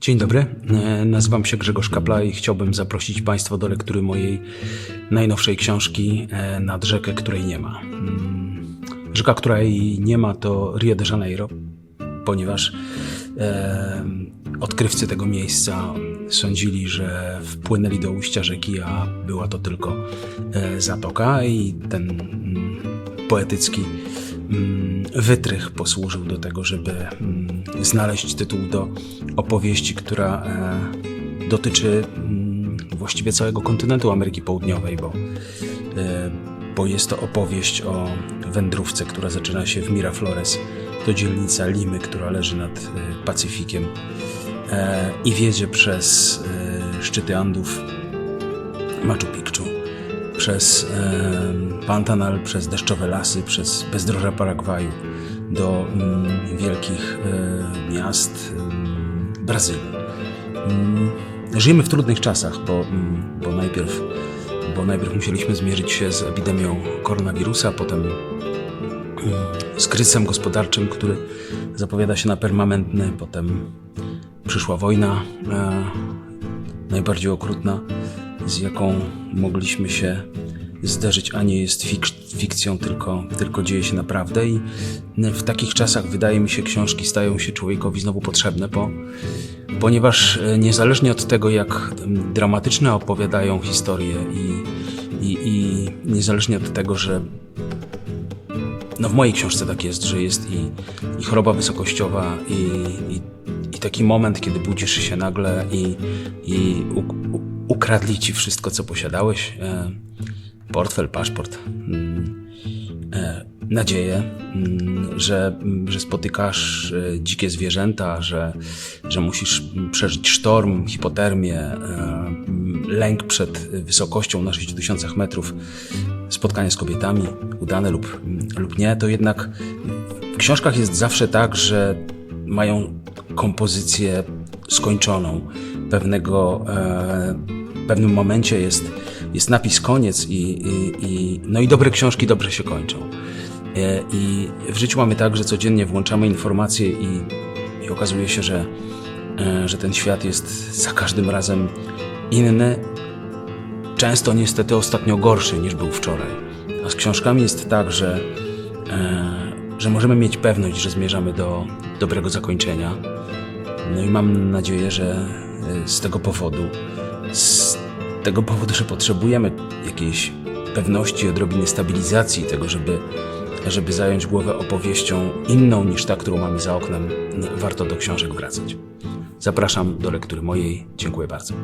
Dzień dobry, E, nazywam się Grzegorz Kapla i chciałbym zaprosić Państwa do lektury mojej najnowszej książki e, Nad rzekę, której nie ma. Mm, Rzeka, której nie ma to Rio de Janeiro, ponieważ e, odkrywcy tego miejsca sądzili, że wpłynęli do ujścia rzeki, a była to tylko e, zatoka i ten mm, poetycki wytrych posłużył do tego, żeby mm, znaleźć tytuł do opowieści, która e, dotyczy mm, właściwie całego kontynentu Ameryki Południowej, bo, e, bo jest to opowieść o wędrówce, która zaczyna się w Miraflores. To dzielnica Limy, która leży nad e, Pacyfikiem i wiedzie przez szczyty Andów Machu Picchu, przez e, Pantanal, przez deszczowe lasy, przez bezdroża Paragwaju do mm, wielkich e, miast Brazylii. Mm, żyjemy w trudnych czasach, bo, mm, bo, najpierw, bo najpierw musieliśmy zmierzyć się z epidemią koronawirusa, potem z kryzysem gospodarczym, który zapowiada się na permanentny, potem przyszła wojna, e, najbardziej okrutna, z jaką mogliśmy się zderzyć, a nie jest fik- fikcją, tylko, tylko dzieje się naprawdę. I w takich czasach, wydaje mi się, książki stają się człowiekowi znowu potrzebne, bo, ponieważ e, niezależnie od tego, jak dramatyczne opowiadają historie i, i, i niezależnie od tego, że no w mojej książce tak jest, że jest i, i choroba wysokościowa, i, i, i taki moment, kiedy budzisz się nagle i, i u, u, ukradli ci wszystko, co posiadałeś. E, portfel, paszport. Mm, e, nadzieję, mm, że, że spotykasz e, dzikie zwierzęta, że, że musisz przeżyć sztorm, hipotermię, mm, lęk przed wysokością na 6000 metrów, spotkanie z kobietami, udane lub, lub nie, to jednak w książkach jest zawsze tak, że mają kompozycję skończoną. Pewnego, e, pewnym momencie jest, jest napis koniec i, i, i, no i dobre książki dobrze się kończą. E, I w życiu mamy tak, że codziennie włączamy informacje i, i okazuje się, że, e, że ten świat jest za każdym razem inny, często niestety ostatnio gorszy niż był wczoraj. A z książkami jest tak, że, e, że możemy mieć pewność, że zmierzamy do dobrego zakończenia. No i mam nadzieję, że z tego powodu, z tego powodu, że potrzebujemy jakiejś pewności, odrobiny stabilizacji tego, żeby, żeby zająć głowę opowieścią inną niż ta, którą mamy za oknem, warto do książek wracać. Zapraszam do lektury mojej. Dziękuję bardzo.